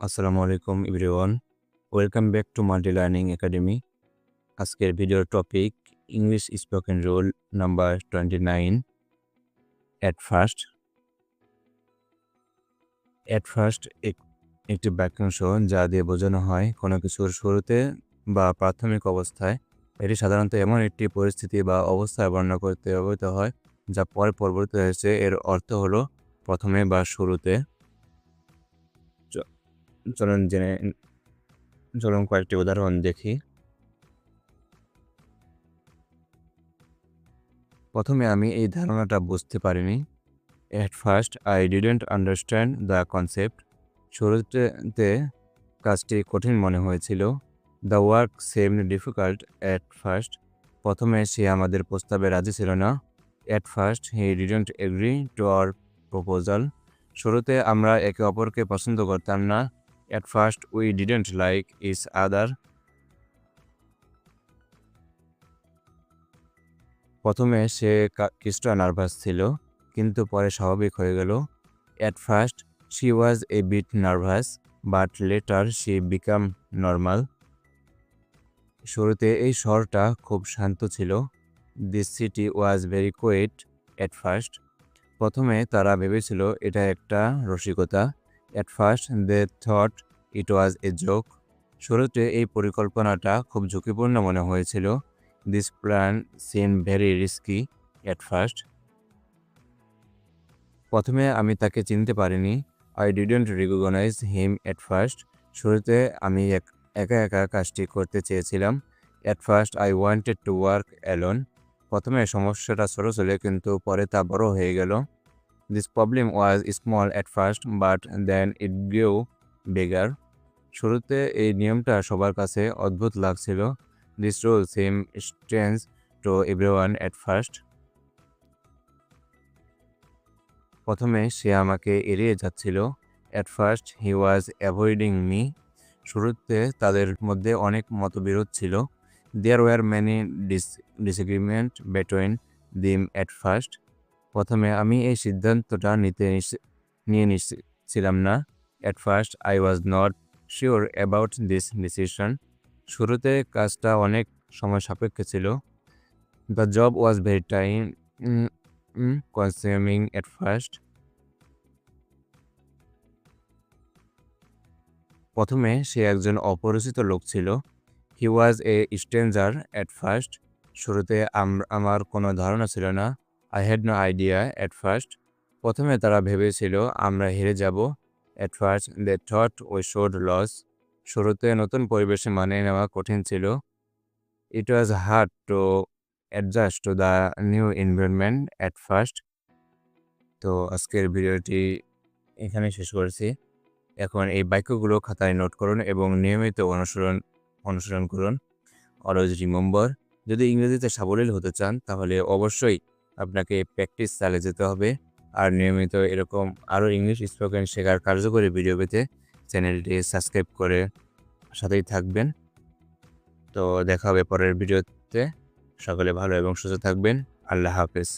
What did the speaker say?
আসসালামু আলাইকুম everyone. Welcome back to multi learning academy. আজকের ভিডিওর topic English spoken roll number twenty nine. At first at first একটি বাক্যাংশ যা দিয়ে বোঝানো হয় কোনো কিছুর শুরুতে বা প্রাথমিক অবস্থায়। এটি সাধারণত এমন একটি পরিস্থিতি বা অবস্থায় বর্ণনা করতে ব্যবহৃত হয়, যা পরে পরিবর্তিত হয়েছে। এর অর্থ হলো প্রথমে বা শুরুতে। চলুন জেনে চলুন কয়েকটি উদাহরণ দেখি। প্রথমে আমি এই ধারণাটা বুঝতে পারিনি। At first I didn't understand the concept শুরুতে কাজটি কঠিন মনে হয়েছিল। The work seemed difficult at first প্রথমে সে আমাদের প্রস্তাবে রাজি ছিল না। At first he didn't agree to our proposal শুরুতে আমরা একে অপরকে পছন্দ করতাম না। At first, we didn't like each other. প্রথমে সে কিছুটা নার্ভাস ছিল কিন্তু পরে স্বাভাবিক হয়ে গেল। At first she was a bit nervous but later she became normal শুরুতে এই শহরটা খুব শান্ত ছিল। This city was very quiet at first প্রথমে তারা ভেবেছিল এটা একটা রসিকতা। At first they thought it was a joke শুরুতে এই পরিকল্পনাটা খুব ঝুঁকিপূর্ণ মনে হয়েছিল। This plan seemed very risky at first প্রথমে আমি তাকে চিনতে পারিনি। I didn't recognise him at first শুরুতে আমি একা একা কাজটি করতে চেয়েছিলাম। At first I wanted to work alone প্রথমে সমস্যাটা ছোটো ছিল কিন্তু পরে তা বড় হয়ে গেল। This problem was small at first but then it grew bigger শুরুতে এই নিয়মটা সবার কাছে অদ্ভুত লাগছিল। This rule seemed strange to everyone at first প্রথমে সে আমাকে এড়িয়ে যাচ্ছিল। At first he was avoiding me শুরুতে তাদের মধ্যে অনেক মতবিরোধ ছিল। There were many dis disagreement between them at first প্রথমে আমি এই সিদ্ধান্তটা নিতে নিয়ে নিচ্ছিলাম না। At first I was not sure about this decision শুরুতে কাজটা অনেক সময় সাপেক্ষ ছিল। The job was very time consuming at first প্রথমে সে একজন অপরিচিত লোক ছিল। He was a stranger at first শুরুতে আমার কোনো ধারণা ছিল না। I had no idea at first প্রথমে তারা ভেবেছিল, আমরা হেরে যাব। At first they thought we should lose শুরুতে নতুন পরিবেশে মানিয়ে নেওয়া কঠিন ছিল। It was hard to adjust to the new environment at first তো আজকের ভিডিওটি এখানে শেষ করেছি। এখন এই বাক্যগুলো খাতায় নোট করুন এবং নিয়মিত অনুসরণ অনুসরণ করুন। Always remember. যদি ইংরেজিতে সাবলীল হতে চান, তাহলে অবশ্যই আপনাকে প্র্যাকটিস চালিয়ে যেতে হবে। আর নিয়মিত এরকম আরও ইংলিশ স্পোকেন শেখার কার্যকরী ভিডিও পেতে চ্যানেলটি সাবস্ক্রাইব করে সাথেই থাকবেন। তো দেখা হবে পরের ভিডিওতে সকলে ভালো এবং সুস্থ থাকবেন। আল্লাহ হাফেজ।